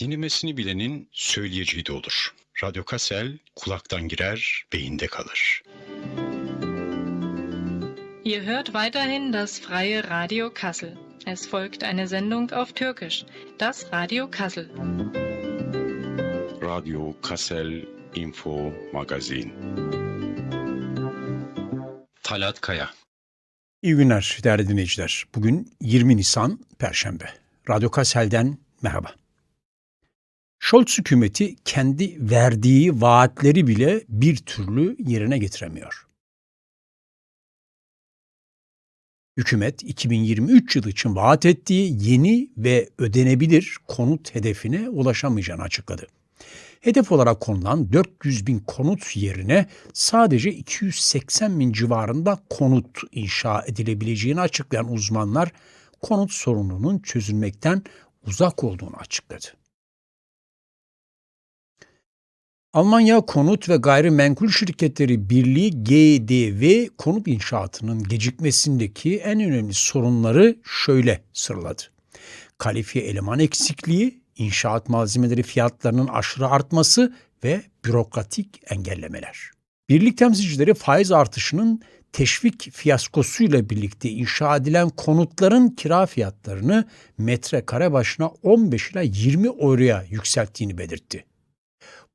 Dinlemesini bilenin söyleyeceği de olur. Radyo Kassel kulaktan girer, beyinde kalır. Ihr hört weiterhin das freie Radio Kassel. Es folgt eine Sendung auf Türkisch, das Radio Kassel. Radyo Kassel Info Magazin. Talat Kaya. İyi günler değerli dinleyiciler. Bugün 20 Nisan Perşembe. Radyo Kassel'den merhaba. Scholz hükümeti kendi verdiği vaatleri bile bir türlü yerine getiremiyor. Hükümet 2023 yılı için vaat ettiği yeni ve ödenebilir konut hedefine ulaşamayacağını açıkladı. Hedef olarak konulan 400 bin konut yerine sadece 280 bin civarında konut inşa edilebileceğini açıklayan uzmanlar konut sorununun çözülmekten uzak olduğunu açıkladı. Almanya Konut ve Gayrimenkul Şirketleri Birliği GDV konut inşaatının gecikmesindeki en önemli sorunları şöyle sıraladı. Kalifiye eleman eksikliği, inşaat malzemeleri fiyatlarının aşırı artması ve bürokratik engellemeler. Birlik temsilcileri faiz artışının teşvik fiyaskosuyla birlikte inşa edilen konutların kira fiyatlarını metrekare başına 15 ila 20 euroya yükselttiğini belirtti.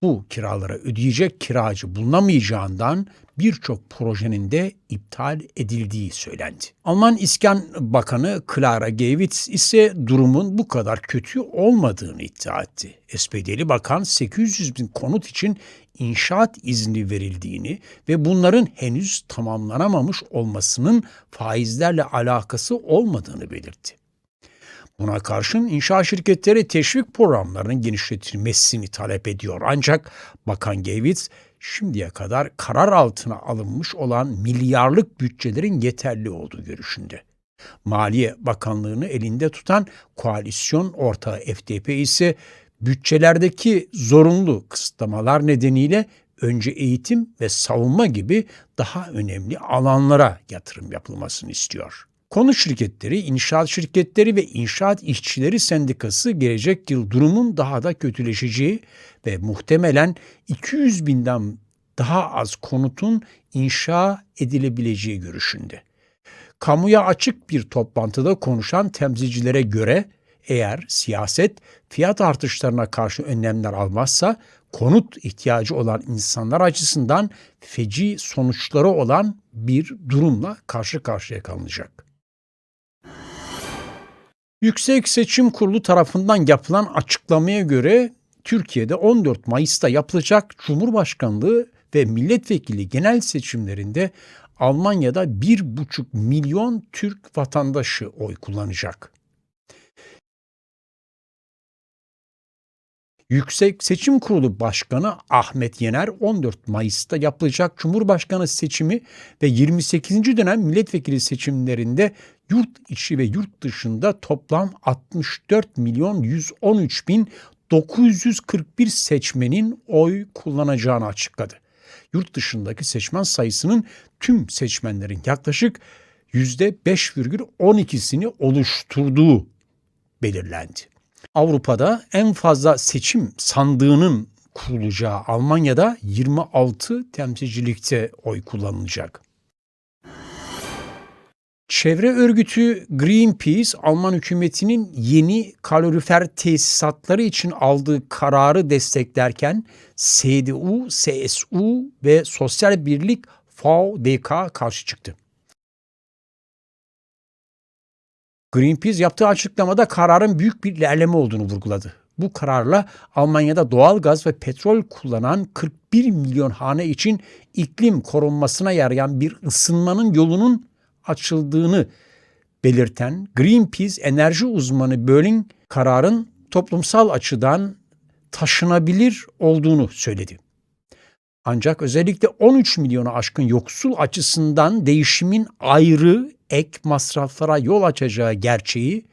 Bu kiralara ödeyecek kiracı bulunamayacağından birçok projenin de iptal edildiği söylendi. Alman İskan Bakanı Clara Geiwitz ise durumun bu kadar kötü olmadığını iddia etti. SPD'li bakan 800 bin konut için inşaat izni verildiğini ve bunların henüz tamamlanamamış olmasının faizlerle alakası olmadığını belirtti. Buna karşın inşaat şirketleri teşvik programlarının genişletilmesini talep ediyor. Ancak Bakan Gevitz şimdiye kadar karar altına alınmış olan milyarlık bütçelerin yeterli olduğu görüşünde. Maliye Bakanlığı'nı elinde tutan koalisyon ortağı FDP ise bütçelerdeki zorunlu kısıtlamalar nedeniyle önce eğitim ve savunma gibi daha önemli alanlara yatırım yapılmasını istiyor. Konut şirketleri, inşaat şirketleri ve inşaat işçileri sendikası gelecek yıl durumun daha da kötüleşeceği ve muhtemelen 200 binden daha az konutun inşa edilebileceği görüşünde. Kamuya açık bir toplantıda konuşan temsilcilere göre eğer siyaset fiyat artışlarına karşı önlemler almazsa konut ihtiyacı olan insanlar açısından feci sonuçları olan bir durumla karşı karşıya kalınacak. Yüksek Seçim Kurulu tarafından yapılan açıklamaya göre Türkiye'de 14 Mayıs'ta yapılacak Cumhurbaşkanlığı ve milletvekili genel seçimlerinde Almanya'da 1,5 milyon Türk vatandaşı oy kullanacak. Yüksek Seçim Kurulu Başkanı Ahmet Yener 14 Mayıs'ta yapılacak Cumhurbaşkanı seçimi ve 28. dönem milletvekili seçimlerinde yurt içi ve yurt dışında toplam 64 milyon 113 bin 941 seçmenin oy kullanacağını açıkladı. Yurt dışındaki seçmen sayısının tüm seçmenlerin yaklaşık %5,12'sini oluşturduğu belirlendi. Avrupa'da en fazla seçim sandığının kurulacağı Almanya'da 26 temsilcilikte oy kullanılacak. Çevre örgütü Greenpeace, Alman hükümetinin yeni kalorifer tesisatları için aldığı kararı desteklerken CDU, CSU ve Sosyal Birlik VDK karşı çıktı. Greenpeace yaptığı açıklamada kararın büyük bir ilerleme olduğunu vurguladı. Bu kararla Almanya'da doğal gaz ve petrol kullanan 41 milyon hane için iklim korunmasına yarayan bir ısınmanın yolunun açıldığını belirten Greenpeace enerji uzmanı Böling kararın toplumsal açıdan taşınabilir olduğunu söyledi. Ancak özellikle 13 milyona aşkın yoksul açısından değişimin ayrı ek masraflara yol açacağı gerçeği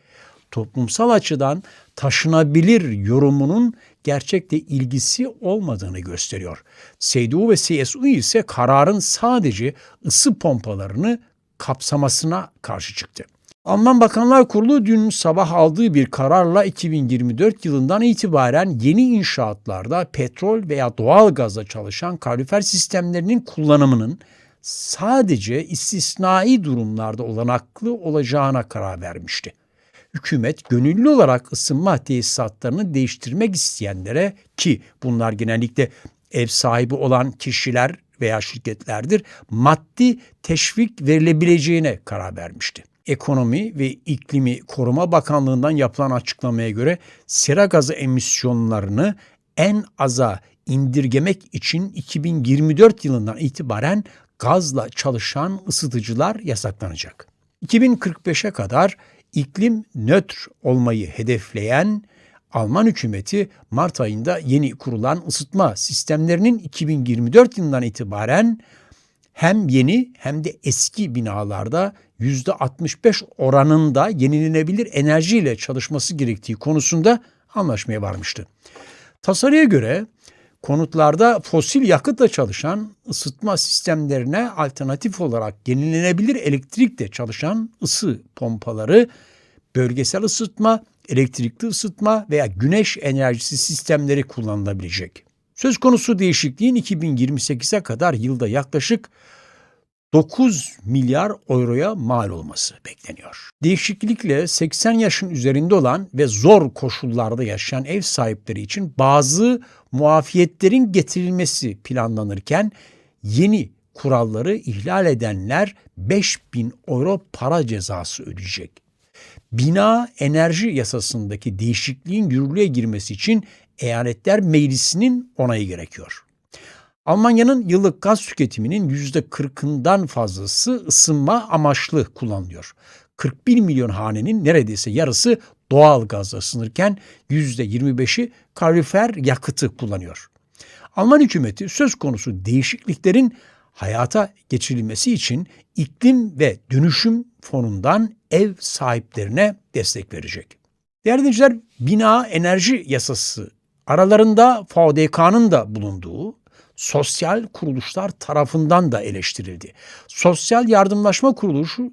toplumsal açıdan taşınabilir yorumunun gerçekte ilgisi olmadığını gösteriyor. CDU ve CSU ise kararın sadece ısı pompalarını kapsamasına karşı çıktı. Alman Bakanlar Kurulu dün sabah aldığı bir kararla 2024 yılından itibaren yeni inşaatlarda petrol veya doğal gazla çalışan kalorifer sistemlerinin kullanımının sadece istisnai durumlarda olanaklı olacağına karar vermişti. Hükümet gönüllü olarak ısınma tesisatlarını değiştirmek isteyenlere ki bunlar genellikle ev sahibi olan kişiler veya şirketlerdir maddi teşvik verilebileceğine karar vermişti. Ekonomi ve İklimi Koruma Bakanlığı'ndan yapılan açıklamaya göre sera gazı emisyonlarını en aza indirgemek için 2024 yılından itibaren gazla çalışan ısıtıcılar yasaklanacak. 2045'e kadar iklim nötr olmayı hedefleyen Alman hükümeti Mart ayında yeni kurulan ısıtma sistemlerinin 2024 yılından itibaren hem yeni hem de eski binalarda %65 oranında yenilenebilir enerjiyle çalışması gerektiği konusunda anlaşmaya varmıştı. Tasarıya göre konutlarda fosil yakıtla çalışan ısıtma sistemlerine alternatif olarak yenilenebilir elektrikle çalışan ısı pompaları, bölgesel ısıtma, elektrikli ısıtma veya güneş enerjisi sistemleri kullanılabilecek. Söz konusu değişikliğin 2028'e kadar yılda yaklaşık 9 milyar euroya mal olması bekleniyor. Değişiklikle 80 yaşın üzerinde olan ve zor koşullarda yaşayan ev sahipleri için bazı muafiyetlerin getirilmesi planlanırken yeni kuralları ihlal edenler 5000 euro para cezası ödeyecek. Bina enerji yasasındaki değişikliğin yürürlüğe girmesi için eyaletler meclisinin onayı gerekiyor. Almanya'nın yıllık gaz tüketiminin %40'ından fazlası ısınma amaçlı kullanılıyor. 41 milyon hanenin neredeyse yarısı doğal gazla ısınırken %25'i kalorifer yakıtı kullanıyor. Alman hükümeti söz konusu değişikliklerin hayata geçirilmesi için iklim ve dönüşüm fonundan ev sahiplerine destek verecek. Değerli dinleyiciler, bina enerji yasası aralarında VDK'nın da bulunduğu sosyal kuruluşlar tarafından da eleştirildi. Sosyal Yardımlaşma Kuruluşu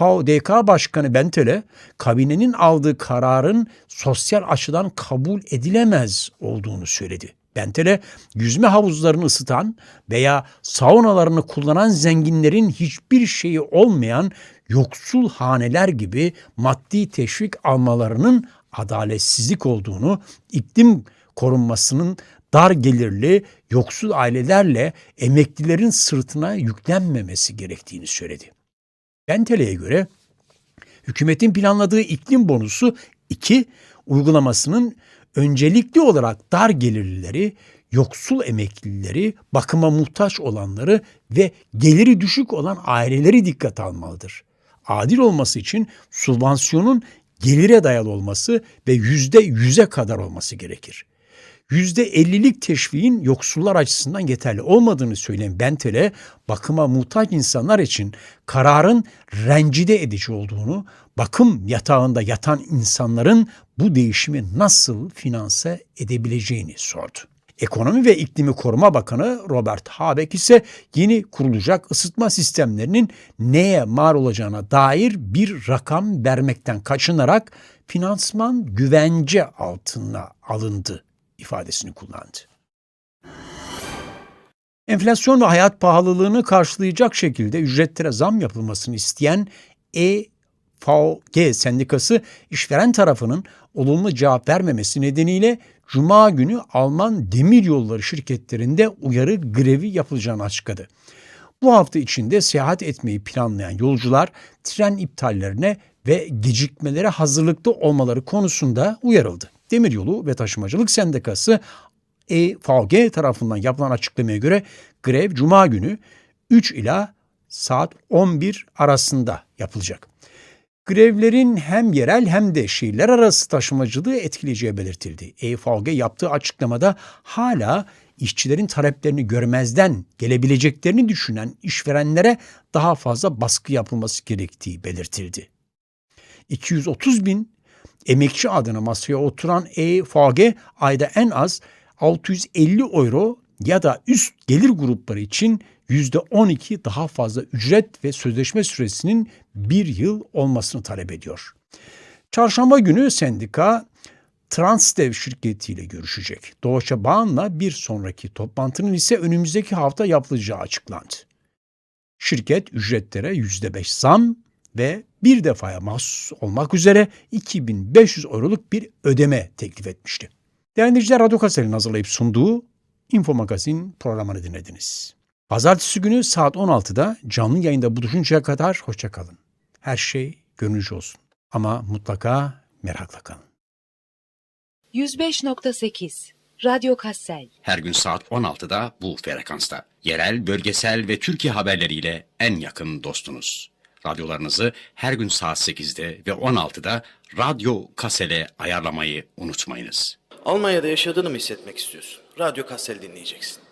VDK Başkanı Bentele, kabinenin aldığı kararın sosyal açıdan kabul edilemez olduğunu söyledi. Bentele, yüzme havuzlarını ısıtan veya saunalarını kullanan zenginlerin hiçbir şeyi olmayan yoksul haneler gibi maddi teşvik almalarının adaletsizlik olduğunu, iklim korunmasının dar gelirli, yoksul ailelerle emeklilerin sırtına yüklenmemesi gerektiğini söyledi. Bentele'ye göre hükümetin planladığı iklim bonusu 2 uygulamasının öncelikli olarak dar gelirlileri, yoksul emeklileri, bakıma muhtaç olanları ve geliri düşük olan aileleri dikkat almalıdır. Adil olması için subvansiyonun gelire dayalı olması ve yüzde yüze kadar olması gerekir. %50'lik teşviğin yoksullar açısından yeterli olmadığını söyleyen Bentel'e bakıma muhtaç insanlar için kararın rencide edici olduğunu, bakım yatağında yatan insanların bu değişimi nasıl finanse edebileceğini sordu. Ekonomi ve İklimi Koruma Bakanı Robert Habeck ise yeni kurulacak ısıtma sistemlerinin neye mal olacağına dair bir rakam vermekten kaçınarak finansman güvence altına alındı ifadesini kullandı. Enflasyon ve hayat pahalılığını karşılayacak şekilde ücretlere zam yapılmasını isteyen EVG sendikası işveren tarafının olumlu cevap vermemesi nedeniyle Cuma günü Alman demiryolları şirketlerinde uyarı grevi yapılacağını açıkladı. Bu hafta içinde seyahat etmeyi planlayan yolcular tren iptallerine ve gecikmelere hazırlıklı olmaları konusunda uyarıldı. Demiryolu ve Taşımacılık Sendikası EVG tarafından yapılan açıklamaya göre grev Cuma günü 3 ila saat 11 arasında yapılacak. Grevlerin hem yerel hem de şehirler arası taşımacılığı etkileyeceği belirtildi. EVG yaptığı açıklamada hala işçilerin taleplerini görmezden gelebileceklerini düşünen işverenlere daha fazla baskı yapılması gerektiği belirtildi. 230 bin emekçi adına masaya oturan EVG ayda en az 650 euro ya da üst gelir grupları için %12 daha fazla ücret ve sözleşme süresinin bir yıl olmasını talep ediyor. Çarşamba günü sendika Transdev şirketiyle görüşecek. Doğuşa Bağ'ınla bir sonraki toplantının ise önümüzdeki hafta yapılacağı açıklandı. Şirket ücretlere %5 zam ve bir defaya mahsus olmak üzere 2500 euroluk bir ödeme teklif etmişti. Değerli Radyo Kasel'in hazırlayıp sunduğu Info Magazin programını dinlediniz. Pazartesi günü saat 16'da canlı yayında buluşuncaya kadar hoşçakalın. Her şey gönlünüzce olsun. Ama mutlaka merakla kalın. 105.8 Radyo Kassel Her gün saat 16'da bu frekansta. Yerel, bölgesel ve Türkiye haberleriyle en yakın dostunuz. Radyolarınızı her gün saat 8'de ve 16'da Radyo Kasel'e ayarlamayı unutmayınız. Almanya'da yaşadığını mı hissetmek istiyorsun? Radyo Kassel dinleyeceksin.